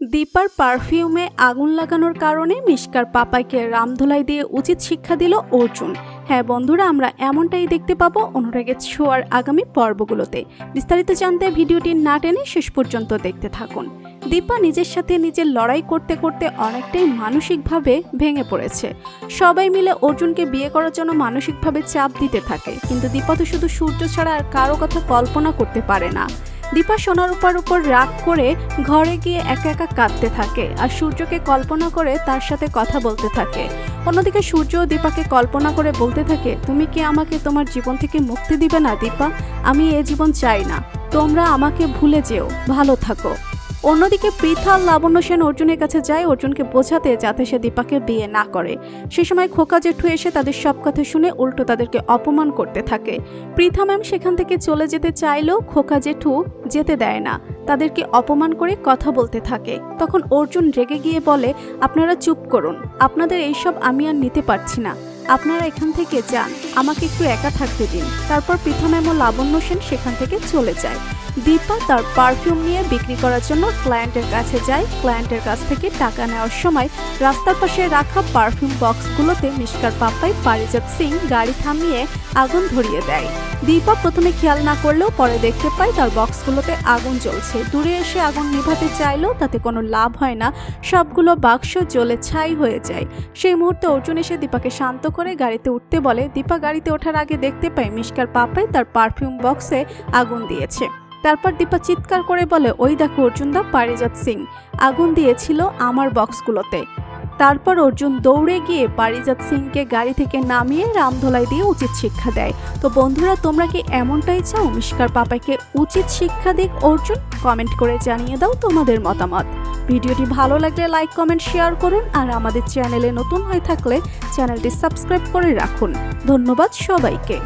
দীপার পারফিউমে আগুন লাগানোর কারণে মিশকার পাপাইকে রামধোলাই দিয়ে উচিত শিক্ষা দিল অর্জুন। হ্যাঁ বন্ধুরা, আমরা এমনটাই দেখতে পাবো অনুরাগের ছোঁয়ার আগামী পর্বগুলোতে। বিস্তারিত জানতে ভিডিওটি না টেনে শেষ পর্যন্ত দেখতে থাকুন। দীপা নিজের সাথে নিজের লড়াই করতে করতে অনেকটাই মানসিকভাবে ভেঙে পড়েছে। সবাই মিলে অর্জুনকে বিয়ে করার জন্য মানসিকভাবে চাপ দিতে থাকে, কিন্তু দীপা তো শুধু সূর্য ছাড়া আর কারও কথা কল্পনা করতে পারে না। দীপা সোনার উপর উপর রাগ করে ঘরে গিয়ে একা একা কাঁদতে থাকে আর সূর্যকে কল্পনা করে তার সাথে কথা বলতে থাকে। অন্যদিকে সূর্য দীপাকে কল্পনা করে বলতে থাকে, তুমি কি আমাকে তোমার জীবন থেকে মুক্তি দিবে না দীপা? আমি এ জীবন চাই না। তোমরা আমাকে ভুলে যেও। ভালো থাকো। অন্যদিকে পৃথা লাবণ্য সেন অর্জুনের কাছে যায়, অর্জুনকে বোঝাতে যাতে সে দীপাকে বিয়ে না করে। সে সময় খোকা জেঠু এসে তাদের সব কথা শুনে উল্টো তাদেরকে অপমান করতে থাকে। পৃথা ম্যাম সেখান থেকে চলে যেতে চাইলেও খোকা জেঠু যেতে দেয় না। তাদেরকে অপমান করে কথা বলতে থাকে। তখন অর্জুন রেগে গিয়ে বলে, আপনারা চুপ করুন। আপনাদের এইসব আমি আর নিতে পারছি না। আপনারা এখান থেকে যান। আমাকে একটু একা থাকতে দিন। তারপর পৃথা ম্যাম ও লাবণ্য সেন সেখান থেকে চলে যায়। দীপা তার পারফিউম নিয়ে বিক্রি করার জন্য ক্লায়েন্টের কাছে যায়। ক্লায়েন্টের কাছ থেকে টাকা নেওয়ার সময় রাস্তার পাশে রাখা পারফিউম বক্সগুলোতে মিষ্কার পাপ্পাই, পারিজাত সিং গাড়ি থামিয়ে আগুন ধরিয়ে দেয়। দীপা প্রথমে খেয়াল না করলেও পরে দেখতে পায় তার বক্সগুলোতে আগুন জ্বলছে। দূরে এসে আগুন নিভাতে চাইলেও তাতে কোনো লাভ হয় না। সবগুলো বাক্স জ্বলে ছাই হয়ে যায়। সেই মুহূর্তে অর্জুন এসে দীপাকে শান্ত করে গাড়িতে উঠতে বলে, দীপা গাড়িতে ওঠার আগে দেখতে পায় মিষ্কার পাপাই তার পারফিউম বক্সে আগুন দিয়েছে। তারপর দীপা চিৎকার করে বলে, ওই দেখো অর্জুনদা, পারিজাত সিং, আগুন দিয়েছিল আমার বক্সগুলোতে। তারপর অর্জুন দৌড়ে গিয়ে পারিজাত সিংকে গাড়ি থেকে নামিয়ে রামধোলাই দিয়ে উচিত শিক্ষা দেয়। তো বন্ধুরা, তোমরা কি এমনটাই চাও? মিষ্কার পাপাকে উচিত শিক্ষা দিক অর্জুন? কমেন্ট করে জানিয়ে দাও তোমাদের মতামত। ভিডিওটি ভালো লাগলে লাইক, কমেন্ট, শেয়ার করুন আর আমাদের চ্যানেলে নতুন হয়ে থাকলে চ্যানেলটি সাবস্ক্রাইব করে রাখুন। ধন্যবাদ সবাইকে।